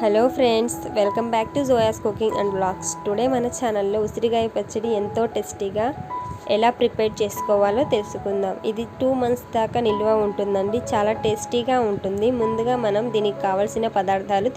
Hello friends welcome back to Joya's cooking and blogs today మన ఛానల్లో ఉసిరికాయ పచ్చడి ఎంతో టేస్టీగా ఎలా ప్రిపేర్ చేసుకోవాలో తెలుసుకుందాం. ఇది టూ మంత్స్ దాకా నిల్వ ఉంటుందండి చాలా టేస్టీగా ఉంటుంది. ముందుగా మనం దీనికి కావాల్సిన పదార్థాలు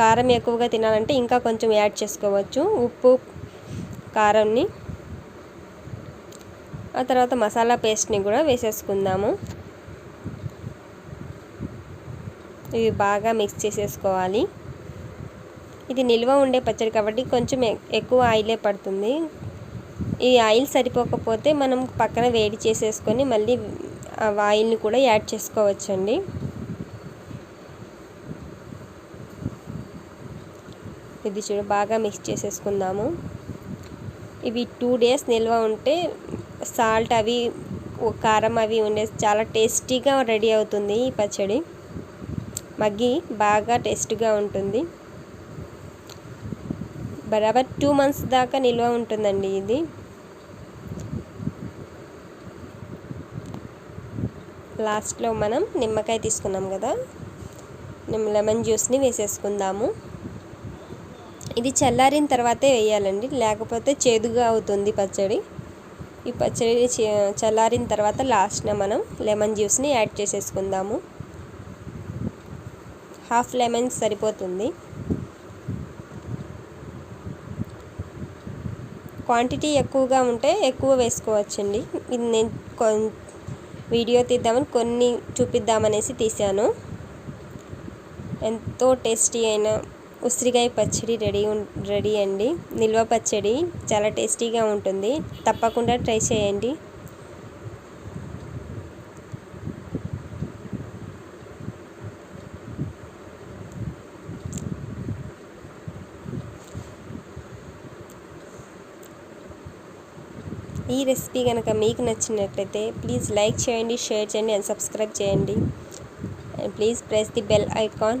కారం ఎక్కువగా తినాలంటే ఇంకా కొంచెం యాడ్ చేసుకోవచ్చు. ఉప్పు కారంని ఆ తర్వాత మసాలా పేస్ట్ని కూడా వేసేసుకుందాము. ఇవి బాగా మిక్స్ చేసేసుకోవాలి. ఇది నిల్వ ఉండే పచ్చడి కాబట్టి కొంచెం ఎక్కువ ఆయిలే పడుతుంది. ఈ ఆయిల్ సరిపోకపోతే మనం పక్కన వేడి చేసేసుకొని మళ్ళీ ఆ ఆయిల్ని కూడా యాడ్ చేసుకోవచ్చండి. ఇది చూడు బాగా మిక్స్ చేసేసుకుందాము. ఇవి టూ డేస్ నిల్వ ఉంటే సాల్ట్ అవి కారం అవి ఉండే చాలా టేస్టీగా రెడీ అవుతుంది ఈ పచ్చడి. మగ్గి బాగా టేస్ట్గా ఉంటుంది. బరాబర్ టూ మంత్స్ దాకా నిల్వ ఉంటుందండి ఇది. లాస్ట్లో మనం నిమ్మకాయ తీసుకున్నాం కదా. లెమన్ జ్యూస్ని వేసేసుకుందాము. ఇది చల్లారిన తర్వాతే వేయాలండి. లేకపోతే చేదుగా అవుతుంది పచ్చడి. ఈ పచ్చడి చల్లారిన తర్వాత లాస్ట్న మనం లెమన్ జ్యూస్ని యాడ్ చేసేసుకుందాము. హాఫ్ లెమన్ సరిపోతుంది. క్వాంటిటీ ఎక్కువగా ఉంటే ఎక్కువ వేసుకోవచ్చండి. ఇది నేను వీడియో తీద్దామని కొన్ని చూపిద్దామనేసి తీశాను. ఎంతో టేస్టీ అయిన ఉసిరికాయ పచ్చడి రెడీ రెడీ అండి. నిల్వ పచ్చడి చాలా టేస్టీగా ఉంటుంది. తప్పకుండా ట్రై చేయండి. ఈ రెసిపీ కనుక మీకు నచ్చినట్లయితే ప్లీజ్ లైక్ చేయండి షేర్ చేయండి అండ్ సబ్స్క్రైబ్ చేయండి. And please press the bell icon.